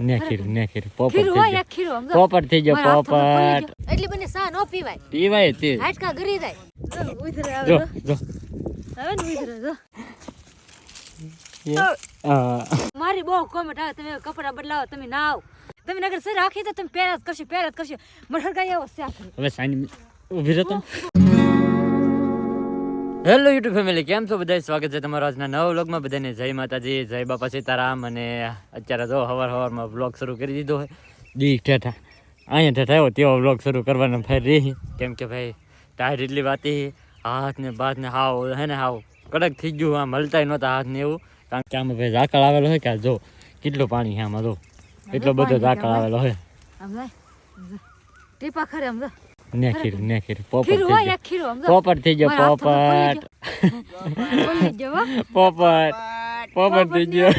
ને ખીરું ને ખીરું. પોપટ ખીરું હોય પોપટ થઈ ગયો પોપટ. એટલી બને સા નો પીવાય. પીવાય તે. હાટકા ગરી જાય. ઉધરે આવે જો. જો. હવે ને ઉધરે જો. મારી બહુ કોમેન્ટ આવે તમે કપડા બદલાવો તમે ના આવો તમે નગર સર રાખી તો તમે પહેરા જ કરશો પહેરા જ કરશો. મઠર ગાય આવો. હવે સાની ઊભી રહેતો હેલો યુટ્યુબ ફેમિલી કેમ છો? બધા સ્વાગત છે તમારો આજના નવા વ્લોગમાં. બધાને જય માતાજી જય બાપા સીતારામ. અને અત્યારે જો હવાર હવારમાં વ્લોગ શરૂ કરી દીધો હોય દી ઠેઠા. અહીંયા ઠેઠા આવ્યો તેવો વ્લોગ શરૂ કરવાનો ભાઈ રહી. કેમ કે ભાઈ ટાયર એટલી વાતી હાથ ને બાથ ને હાવ હે ને હાવ કડક થઈ ગયું આમ હલતાય નહોતા હાથ ને એવું. કારણ કે આમાં ભાઈ ઝાકળ આવેલો હોય કે જો કેટલું પાણી છે આમાં જો. એટલો બધો ઝાકળ આવેલો હોય. ટીપા ખરે આમ જો. ને ખીરું ને ખીરું પોપટ થઈ ગયો. પોપટ થઈ ગયો પોપટ. પોપટ. પોપટ. થઈ ગયો.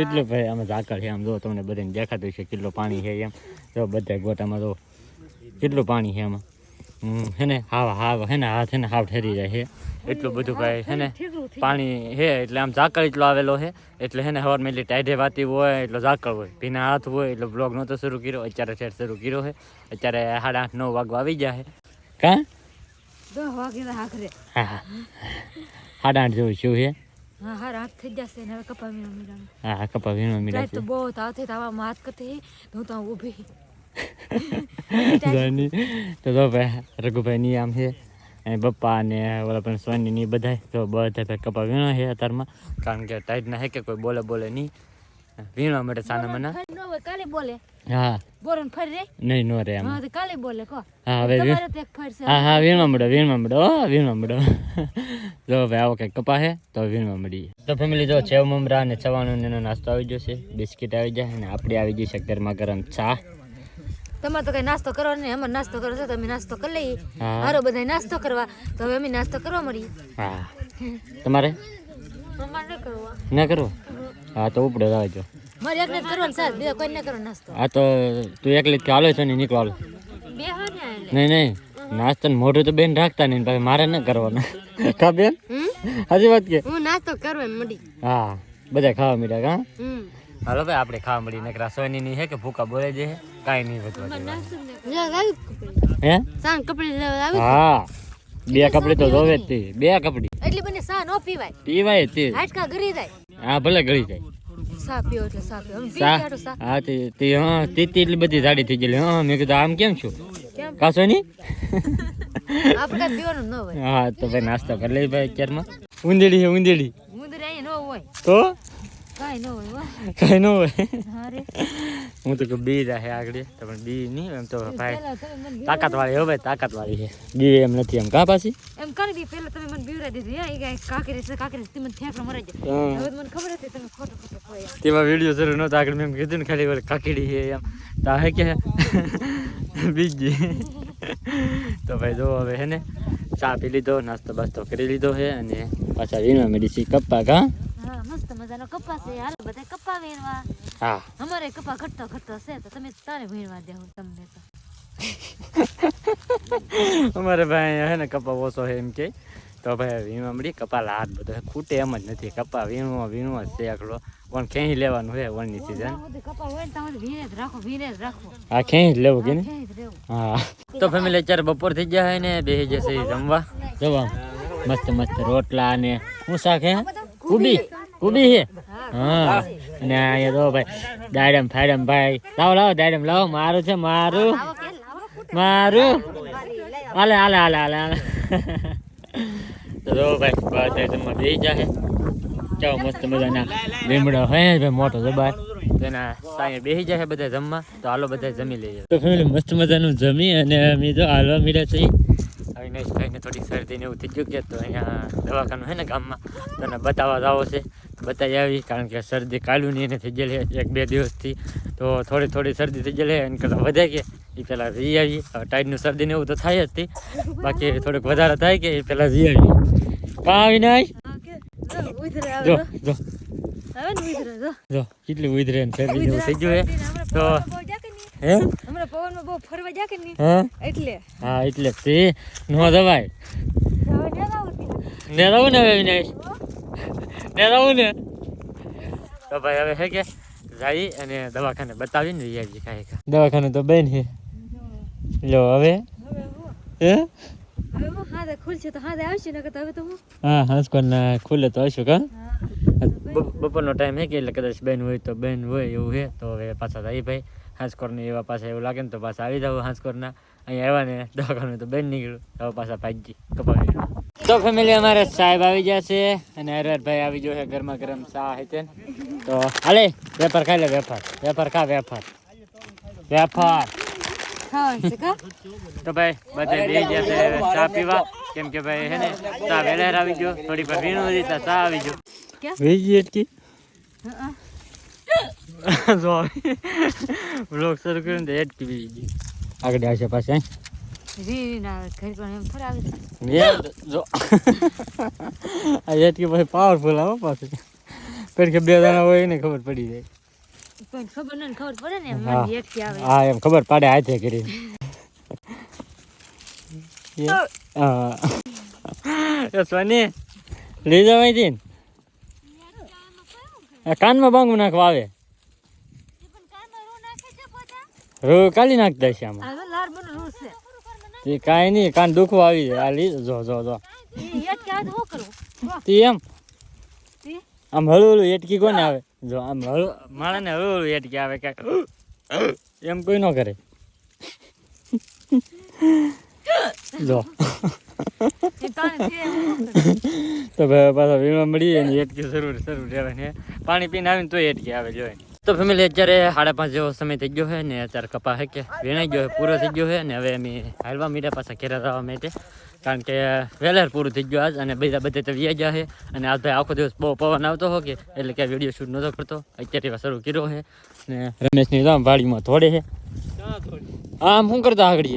એટલે ભાઈ આમાં ઝાકળ છે આમ જો તમને બધાને દેખાતું છે કેટલું પાણી છે એમ. જો બધા ગોટામાં જો કેટલું પાણી છે આમાં. હમ, હે ને હાવ હાવ હે ને હાથ હે ને હાવ ઠરી જાય છે. એટલું બધું ભાઈ હે ને પાણી હે એટલે આમ ઝાકળ એટલો આવેલો છે એટલે હે ને હવારમાં એટલી ટાઈડે વાતી હોય એટલો ઝાકળ હોય. ભીના હાથ હોય એટલે બ્લોગ નહોતો શરૂ કર્યો અત્યારે ઠેર શરૂ કર્યો છે અત્યારે સાડા આઠ નવ વાગવા આવી ગયા છે કાં. હા હા. સાડા આઠ જેવું શું છે હા કપા વીણો. હા હા છે તો બહુ તાવથી તાવામાં હાથ કરતી તો હું તો ઊભી. તો તો ભાઈ રઘુભાઈ ની આમ છે પપ્પા ને ઓલા પણ સોની ની બધા તો બધા ભાઈ કપા વીણો છે અત્યારમાં. કારણ કે ટાઈટ ના હે કે કોઈ બોલે બોલે નહીં. વીણવા માટે સાના મના. ફરી કાલે બોલે. હા. બોરન ફરી રે? નહીં નો રે આમ હા કાલે બોલે કો હા હવે તમારે તો એક ફર હા હા વીણવા મળો વીણવા મળો. ઓ વીણવા મળો. જો ભાઈ આવો કંઈક કપા હે તો વીણવા મળી તો ફેમિલી જો સેવ મમરા અને ચવાણું એનો નાસ્તો આવી જશે બિસ્કિટ આવી જાય અને આપણે આવી જશે ગરમા ગરમ ચા. તમારે તો કઈ નાસ્તો કરવા નહીં. અમારે નાસ્તો કરો છો તમે નાસ્તો કરી લઈએ. હા. મારો બધા નાસ્તો કરવા. તો હવે અમે નાસ્તો કરવા મળીએ. હા. તમારે? ન કરવો. હા તો ઉપડે આવજો. મારે એકલે જ કરવાનું સાહેબ બીજા કોઈ ન કરો નાસ્તો. આ તો તું એકલી જ ચાલો છો ને નીકળો હા. નહીં નહીં. નાસ્તો ને મોઢું તો બેન રાખતા નહીં ભાઈ મારે ન કરવાનું. કા બેન? હજી વાત કે? હું નાસ્તો કરવા એમ મળી. હા બધા ખાવા મળ્યા હા હમ. હાલો ભાઈ આપણે ખાવા મળી નકરા સોની ની હે કે ભૂકા બોલે જે હે? કાંઈ નહીં વધવા. હે? સાંજ કપડી લેવા આવી હા. બે કપડી તો જોવે જ બે કપડી. એટલે બને સા નો પીવાય. પીવાય તે. હાડકા ગરી જાય. હા ભલે ગળી જાય. સા પીઓ એટલે સા પીઓ પી સા હા તે તે હા તે એટલી બધી જાડી થઈ ગયેલી. હા મેં કીધું આમ કેમ છું? કાસો ની? આપણે પીવાનું ન હોય. હા તો ભાઈ નાસ્તો કરી લઈ ભાઈ અત્યારમાં. ઉંદેડી છે ઉંદેડી ઉંદેડી અહીંયા ન હોય. તો? કાંઈ ન હોય કઈ ન હોય. હું તો કે બી રહે આગળ. તો પણ બી નહીં એમ તો ભાઈ તાકાત વાળી હવે તાકાત વાળી છે. બી એમ નથી એમ. કા પાછી? એમ કરી દી પેલા તમે મને બીવડાવી દીધી. હા, ઈ કાકરી છે કાકરી તમે મરાઈ જાય હા. હવે મને ખબર હતી તમે ખોટો ખોટો કોઈ તેમાં વીડિયો જરૂર નહોતો આગળ. મેં એમ કીધું ને ખાલી કાકડી છે એમ. તો હે કે બીજી. તો ભાઈ જો હવે હે ને ચા પી લીધો નાસ્તો બાસ્તો કરી લીધો છે અને પાછા વીણવા મળી છે કપ્પા કા? મસ્ત મજાનો કપા છે. હાલ બધા કપા વેરવા. હા. અમારે કપા ઘટતો ઘટતો છે તો તમે તારે વીણવા દેવું તમને તો. અમારે ભાઈ હે ને કપા ઓછો છે એમ કે. તો ભાઈ વીણવા મળી કપા લાટ બધો ખૂટે એમ જ નથી. કપા વીણવા વીણું જ છે એકલો. પણ ક્યાંય લેવાનું છે વનની સીઝન ક્યાંય જ લેવું કે ને ક્યાંય જ રહેવું હા. તો ફેમિલી અત્યારે બપોર થઈ ગયા હોય ને બેસી જશે જમવા. જવા. મસ્ત મસ્ત રોટલા ને શું શાક હે? કુબી કુબી છે હા. અને અહીંયા તો ભાઈ, દાડમ ફાડમ ભાઈ. લાવો લાવો, દાડમ લાવો. મારું છે, મારું. મારું. હાલે હાલે હાલે હાલે હાલે. તો ભાઈ બધા જમવા બેસી જાય ચાલો મસ્ત મજાના લીમડો. ને ભાઈ, મોટો જબાર. તેના સાંજે બેસી જાય બધા જમવા. તો હાલો, બધા જમી લઈએ. તો ફેમિલી મસ્ત મજાનું જમી અને અમે જો હાલવા મળ્યા છીએ અવિનાશ થોડી શરદી ને એવું થઈ ગયું કે તો અહીંયા દવાખાનું છે ને ગામમાં. તને બતાવવા જાવો છે. બતાવી આવી કારણ કે શરદી કાલુની એને થઈ ગયેલી એક બે દિવસથી. તો થોડી થોડી શરદી થઈ ગયેલી એને કરતાં વધે કે એ પહેલાં જઈ આવી. ટાઈડનું શરદી ને એવું તો થાય જ હતી બાકી થોડુંક વધારે થાય કે એ પહેલાં જઈ આવી. કાં આવી કે જો, જો. જો. કેટલી ઉધરે ને શરદી ને થઈ ગયું તો? હે? હમણાં પવનમાં બહુ ફરવા જા કે નહીં? હા એટલે હા એટલે તે. નો દવાય ન્યા. ને રહું ને હવે અવિનાશ ને રહું ને. તો ભાઈ હવે હે કે જઈ અને દવાખાને બતાવીને રિયાજી કાંઈ કાંઈ. દવાખાને તો બેન છે લો હવે? હવે હે? હું? હું? હા હા બપોરનો ટાઈમ હે કે એટલે કદાચ બેન હોય તો બેન હોય એવું હે તો હવે પાછા જાય ભાઈ. હાંસકોરની એવા પાછા એવું લાગે ને તો પાછા આવી જાવ હાંસકોરના. અહીંયા આવ્યા ને દવાખાને તો બેન નીકળ્યું. હવે પાછા ભાગી કપાવી તો ફેમિલી અમારે સાહેબ આવી ગયા છે અને હરહરભાઈ આવી ગયો છે ગરમા ગરમ ચા હે તે તો હાલે વેપાર ખાઈ લે વેપાર વેપાર ખા વેપાર વેપાર ખાવાનું છે કા? તો ભાઈ બધા બે ગયા છે ચા પીવા. કેમ કે ભાઈ હે ને ચા વેલેર આવી ગયો. થોડી વાર વીણું હતી તો ચા આવી ગયો. ક્યાં? વેજી એટલી? હા જો બ્લોગ શરૂ કર્યું ને તો એટકી બીજી ગઈ. આગળ આવશે પાસે પાવરફુલ આવો પાછું. પેટ કે બે જણા હોય ને ખબર પડી જાય. ખબર પડે હા. એમ ખબર પડે હાથે કરી. સોની લઈ જવાય આ કાનમાં બાંગું નાખવા આવે. રૂ કાલી નાખતા છે આમાં. તે કાંઈ નહીં કાન દુખવા આવી જાય આ લી જો જો જો. તો એમ. આમ હળવું હળવું એટકી કોને આવે? જો આમ હળુ માણસને હળવું હળવું એટકી આવે કાંઈક એમ કોઈ ન કરે. જો. એ? તો ભાઈ પાછા વીમા મળીએ ને એટકી જરૂર જરૂર રહેવાય ને પાણી પીને આવીને તો એટકી આવે જોઈએ તો ફેમિલી અત્યારે સાડા પાંચ જેવો સમય થઈ ગયો છે ને અત્યારે કપા હે કે વીણાઈ ગયો છે પૂરો થઈ ગયો છે ને હવે અમે હાલવા મીડા પાછા ઘેરા થવા માટે. કારણ કે વહેલાર પૂરું થઈ ગયું આજ અને બધા બધે તો વ્યા ગયા છે. અને આજ ભાઈ આખો દિવસ બહુ પવન આવતો હો કે એટલે કે વીડિયો શૂટ નહોતો કરતો. અત્યારે શરૂ કર્યો છે. ને રમેશની રામ વાડીમાં થોડે છે. આમ શું કરતા આગળ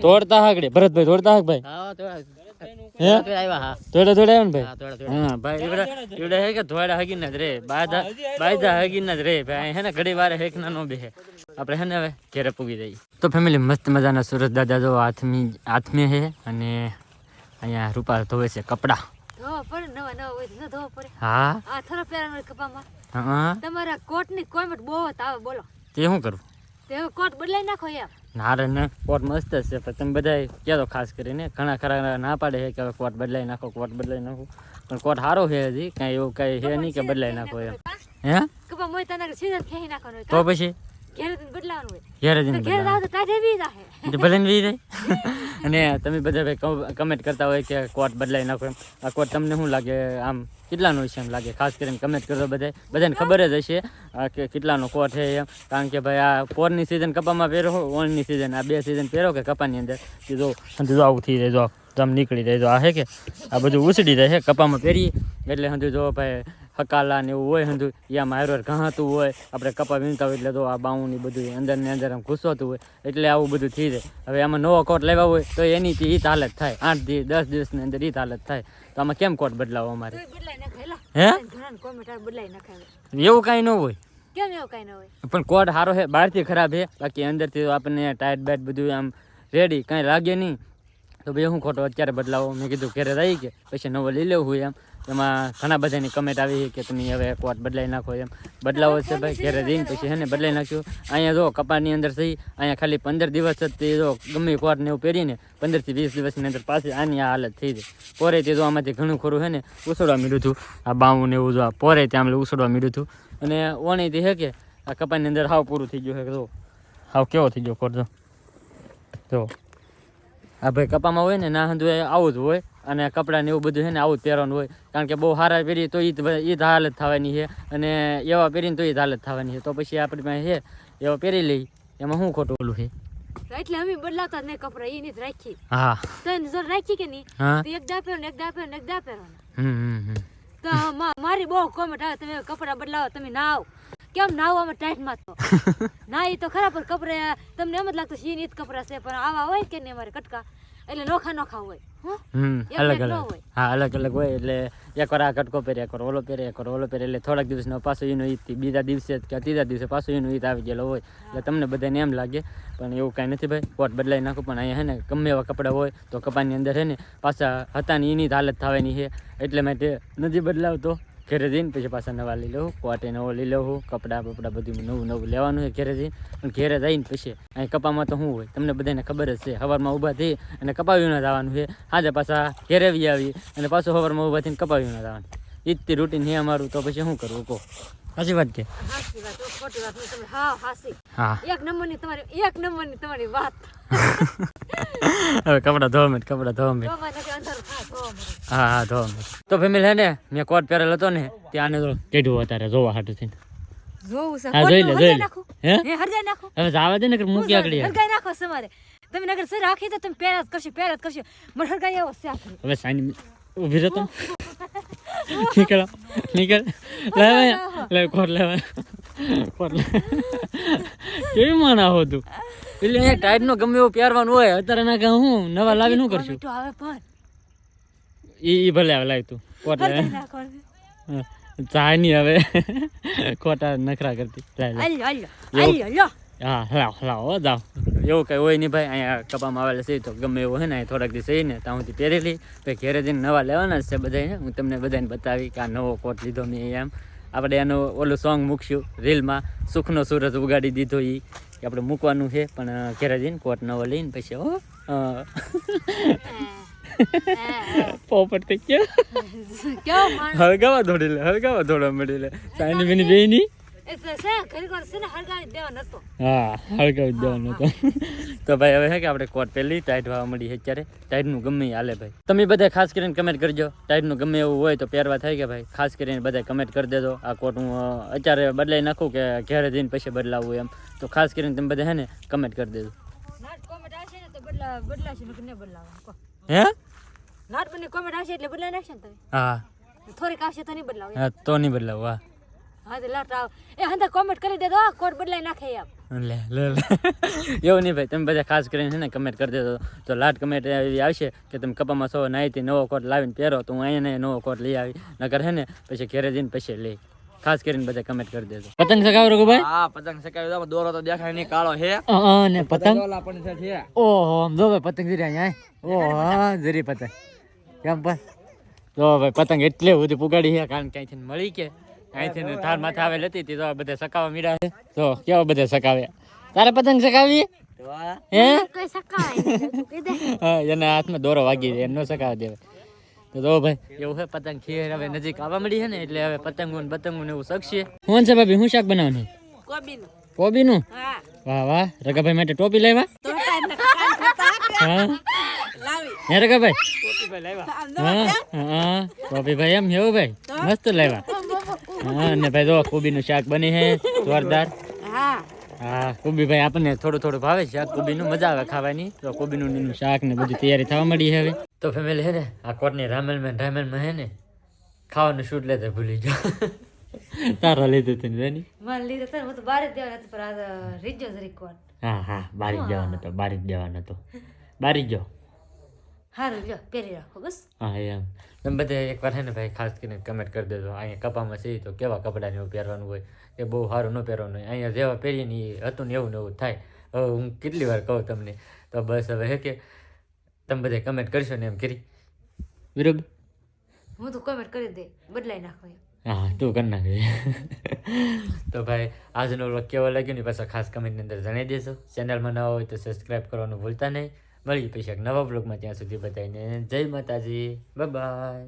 તોડતા આગળ ભરતભાઈ તોડતા ભાઈ? હે? થોડા થોડા ને ભાઈ? હા ભાઈ એવડા એવડા હે કે થોડા હગી જ રે. બાયદા બાયદા હગી જ રે. ભાઈ હે ને ઘડી વાર હેક ના નો બેહે. આપણે હે ને હવે ઘેરે પૂગી જઈએ. તો ફેમિલી મસ્ત મજાના સુરત દાદા જો હાથમી હાથમે હે અને અહીંયા રૂપા ધોવે છે કપડા. ધોવા પડે નવા નવા હોય તો ન ધોવા પડે. હા? તમારા કોટની કોમેન્ટ બહુ જ આવે બોલો. તે શું કરવું તે કોટ બદલાઈ નાખો એમ નારે ને કોટ મસ્ત છે. પણ તમે બધા કહો ખાસ કરીને ઘણા ખરા ના પાડે છે કે હવે કોટ બદલાઈ નાખો કોટ બદલાઈ નાખો. પણ કોટ સારો છે હજી કાંઈ એવું કાંઈ છે નહીં કે બદલાઈ નાખો એમ. હે? તો પછી? ઘેર બદલાવાનું. ઘેરે ભલે ને વી જાય. અને તમે બધા ભાઈ કમેન્ટ કરતા હોય કે કોટ બદલાઈ નાખો એમ. આ કોટ તમને શું લાગે? આમ કેટલાનો છે એમ લાગે? ખાસ કરીને કમેન્ટ કરતો બધા બધાને ખબર જ હશે કે કેટલાનો કોટ છે એમ. કારણ કે ભાઈ આ પોરની સિઝન કપામાં પહેરો ઓનની સિઝન આ બે સિઝન પહેરો કે કપાની અંદર? જો આવું થઈ જાય, જો આમ નીકળી જાય, જો આ છે કે? આ બધું ઉછળી જાય છે કપામાં પહેરીએ. એટલે સમજો જો ભાઈ હકાલા ને એવું હોય હંધુ. યા મારવાર ઘાતું હોય. આપણે કપા વીણતા હોય એટલે તો આ બાઉં ને બધું અંદર ને અંદર આમ ઘૂસવાતું હોય. એટલે આવું બધું થઈ જાય. હવે આમાં નવો કોટ લેવા હોય તો એની એ હાલત થાય. આઠ દિવસ દસ દિવસની અંદર એ હાલત થાય. તો આમાં કેમ કોટ બદલાવો અમારે? હે. એવું કાંઈ ન હોય. કેમ ન હોય? પણ કોટ સારો છે બહારથી ખરાબ છે બાકી અંદરથી આપણને ટાઈટ બાઈટ બધું આમ રેડી કાંઈ લાગે નહીં. તો ભાઈ હું ખોટો અત્યારે બદલાવો? મેં કીધું ઘેરે રહી કે પછી નવો લઈ લેવું હોય એમ. એમાં ઘણા બધાની કમેન્ટ આવી છે કે તમે હવે કોટ બદલાઈ નાખો એમ. બદલાવો છે ભાઈ, ઘેરે રહીને પછી હે ને બદલાઈ નાખ્યું. અહીંયા જો કપાની અંદર થઈ, અહીંયા ખાલી પંદર દિવસ જ તે જો ગમે કોટ ને એવું પહેરીને પંદરથી વીસ દિવસની અંદર પાછી આની આ હાલત થઈ જાય. પોરે તે જો આમાંથી ઘણું ખરું છે ને ઉછળવા મીડું હતું આ બાવું એવું જો આ પોરે ત્યાં ઉછળવા મીડું હતું અને ઓણીથી છે કે આ કપાની અંદર હાવ પૂરું થઈ ગયું છે જો. હાવ કેવો થઈ ગયો કોટ જો. જો. આ ભાઈ કપામાં હોય ને ના હંધુ આવું જ હોય. અને કપડાં ને એવું બધું છે ને આવું જ પહેરવાનું હોય. કારણ કે બહુ સારા પહેરીએ તો એ જ હાલત થવાની છે. અને એવા પહેરીને તો એ જ હાલત થવાની છે. તો પછી આપણી પાસે છે એવા પહેરી લઈ. એમાં શું ખોટું ઓલું છે? એટલે અમે બદલાતા જ નહીં કપડા એની જ રાખી હા. તો એને જો રાખી કે નહીં એક દા પહેરો ને એક દા પહેરો ને એક દા પહેરો હમ હમ હમ. તો મારી બહુ કોમેન્ટ આવે તમે કપડા બદલાવો તમે નાવ કેમ નાવ અમે ટાઈટમાં તો? ના એ તો ખરા પણ કપડા તમને એમ જ લાગતું છે ઈ કપડા છે પણ આવા હોય કે નહીં અમારે કટકા? એટલે નોખા નોખા હોય અલગ અલગ. હા અલગ અલગ હોય એટલે એકવાર આ કટકો પહેરે એકવાર ઓલો પહેરે એકવાર ઓલો પહેરે એટલે થોડાક દિવસનો પાછો એનો ઈદથી બીજા દિવસે કે ત્રીજા દિવસે પાછો એનો ઈદ આવી ગયેલો હોય. એટલે તમને બધાને એમ લાગે પણ એવું કાંઈ નથી ભાઈ કોટ બદલાઈ નાખું પણ અહીંયા હે ને ગમે એવા કપડાં હોય તો કપાની અંદર હે ને પાછા હતા ને એની જ હાલત થવાની છે એટલે માટે નથી બદલાવતો. ઘરે જઈને પછી પાછા નવા લઈ લઉં, કોટે નવો લઈ લઉં, કપડાં બપડા બધું નવું નવું લેવાનું છે ઘરે જઈને. પણ ઘરે જઈને પછી અહીં કપામાં તો શું હોય? તમને બધાને ખબર જ છે, હવારમાં ઊભા થઈ અને કપાવીને જવાનું છે. આજે પાછા ઘરે આવી અને પાછું હવારમાં ઊભા થઈને કપાવીને જવાનું. એ તે રૂટીન છે અમારું, તો પછી શું કરવું કહો? સાચી વાત કે? સાચી વાત ખોટી વાત. નહીં તમે હા હાસી. હા. એક નંબરની તમારી એક નંબરની તમારી વાત. હવે કપડા ધોવા મેં કપડા ધોવા મેં. હા હા ધોવા મેં તો ફેમિલી હે ને મેં કોટ પહેરેલ હતો ને ત્યાં આને કેઢું અત્યારે જોવા હાટું થઈને. હા જોઈ લે જોઈ લે. હે? હે હરગાઈ નાખું? હવે જવા દે ને કે મૂકી આગળ. હરગાઈ નાખો તમારે તમે નગર સર રાખી તો તમે પહેરા જ કરશો પહેરા જ કરશો. મને હરગાઈ આવો હવે સાઈન ઊભી રહો તમે નીકળ નીકળ. લેવા. લે કોટ લેવા. કોટ લે કેવી માના હો તું? એટલે અહીંયા ટાઈટ નો ગમે એવું પહેરવાનું હોય અત્યારે ના કે હું નવા લાવી શું કરશું? એ ઈ ભલે આવે લાવી. તું કોટ લે ચા નહીં હવે. ખોટા નખરા કરતી. હા હલાવ હલાવ જાઓ એવું કઈ હોય નહીં ભાઈ અહીંયા કપામાં આવેલા છે તો ગમે એવું હોય ને અહીંયા થોડાક દિવસ ને ત્યાં સુધી પહેરેલી. ભાઈ ઘેરે જઈને નવા લેવાના છે બધાને હું તમને બધાને બતાવી કે આ નવો કોટ લીધો મેં એમ. આપણે એનું ઓલું સોંગ મૂકશું રીલમાં સુખનો સૂરજ ઉગાડી દીધો એ કે આપણે મૂકવાનું છે પણ ઘેરે જઈને કોટ નવો લઈને પછી હો પોપટ થઈ ગયો હળગાવા દોડી લે હળગાવા દોડવા મળી લે. સાઈની બેની છે છે હા હળગાવી દેવાનો હતો. તો ભાઈ હવે હે કે આપણે કોટ પહેલી ટાઈટ વાવા મળી છે અત્યારે. ટાઈટનું ગમે હાલે ભાઈ. તમે બધા ખાસ કરીને કમેન્ટ કરજો. ટાઈટનું ગમે એવું હોય તો પહેરવા થાય કે ભાઈ? ખાસ કરીને બધા કમેન્ટ કરી દેજો. આ કોટ હું અત્યારે બદલાઈ નાખું કે ઘેરે જઈને પછી બદલાવવું એમ. તો ખાસ કરીને તમે બધા હે ને કમેન્ટ કરી દેજો. બદલાવા હે? નાટ બની કોમેન્ટ આવશે એટલે બદલાઈ નાખશે ને તમે? હા. થોડીક આવશે તો નહીં બદલાવે હા તો નહીં બદલાવું હા. હા તો લાટ આવ એ હંધા કોમેન્ટ કરી દેજો કોડ બદલાઈ નાખે એમ. લે લે લે. એવું નહીં ભાઈ તમે બધા ખાસ કરીને છે ને કમેન્ટ કરી દેજો. તો લાટ કમેન્ટ એવી આવશે કે તમે કપામાં સો નાહીથી નવો કોટ લાવીને પહેરો તો હું અહીંયા નવો કોટ લઈ આવી. નકર હે ને પછી ઘરે જઈને પછી લઈ. ખાસ કરીને બધા કમેન્ટ કરી દેજો. પતંગ સગાવ રઘુ ભાઈ હા પતંગ સકાવી દો દોરો તો દેખાય નહીં કાળો હે પતંગ ડોલા પણ છે છે. ઓહો આમ જો ભાઈ પતંગ જરી અહીંયા ઓહો જરી પતંગ. કેમ જો ભાઈ પતંગ એટલે બધી પુગાડી છે કારણ કઈ મળી કે. અહીંથી થાર માથે આવેલ હતી તે તો બધા સકાવા મીડા છે. તો કેવા બધા સકાવે તારે પતંગ સકાવી? હે? કઈ સકાય નહીં તું કહી દે. હા એના હાથમાં દોરો વાગી જાય એમ ન સકાવા દેવાય. તો જો ભાઈ એવું છે પતંગ ખીર હવે નજીક આવવા મળી છે ને એટલે હવે પતંગો ને પતંગો ને એવું શકશે કોણ છે ભાભી હું શાક બનાવવાનું? કોબીનું. કોબીનું? વાહ વાહ રગાભાઈ માટે ટોપી લાવ્યા? હા? લાવી. હે રગાભાઈ હા હા ટોપી ભાઈ એમ એવું ભાઈ. મસ્ત લાવ્યા. હા અને ભાઈ જો કોબીનું શાક બની છે જોરદાર. હા. હા કોબી ભાઈ આપણને થોડું થોડું ભાવે છે શાક કોબીનું મજા આવે ખાવાની. તો કોબીનું શાક ને બધી તૈયારી થવા મળી હવે. તો ફેમિલી હે ને આ કોટની રામેલમાં રામેલમાં હે ને ખાવાનું શૂટ લેતા ભૂલી જાઓ. તારા લીધું તું બેની. મને લીધું તને હું તો બારે જ દેવા નથી પણ આ રીજો જ રિકોર્ડ હા હા બારી જ જવાનો હતો બારી જ દેવાનું હતો બારી જ. હારું લ્યો પહેરી રાખો બસ. હા એમ. તમે બધે એકવાર છે ને ભાઈ ખાસ કરીને કમેન્ટ કરી દેજો. અહીંયા કપામાં છે તો કેવા કપડાને એવું પહેરવાનું હોય? એ બહુ સારું ન પહેરવાનું હોય. અહીંયા જેવા પહેરીએ ને એ હતું ને એવું ને એવું થાય. હવે હું કેટલી વાર કહું તમને? તો બસ હવે હે કે તમે બધે કમેન્ટ કરશો ને એમ કરી. બરાબર હું તો કમેન્ટ કરી દે. બદલાઈ નાખો હા તું કરી નાખે તો ભાઈ આજનો વ્લોગ કેવો લાગ્યો ને પાછા ખાસ કમેન્ટની અંદર જણાવી દેશો ચેનલમાં ન હોય તો સબસ્ક્રાઈબ કરવાનું ભૂલતા નહીં. મળીએ પછી એક નવા બ્લોગમાં ત્યાં સુધી બધાને જય માતાજી. બાય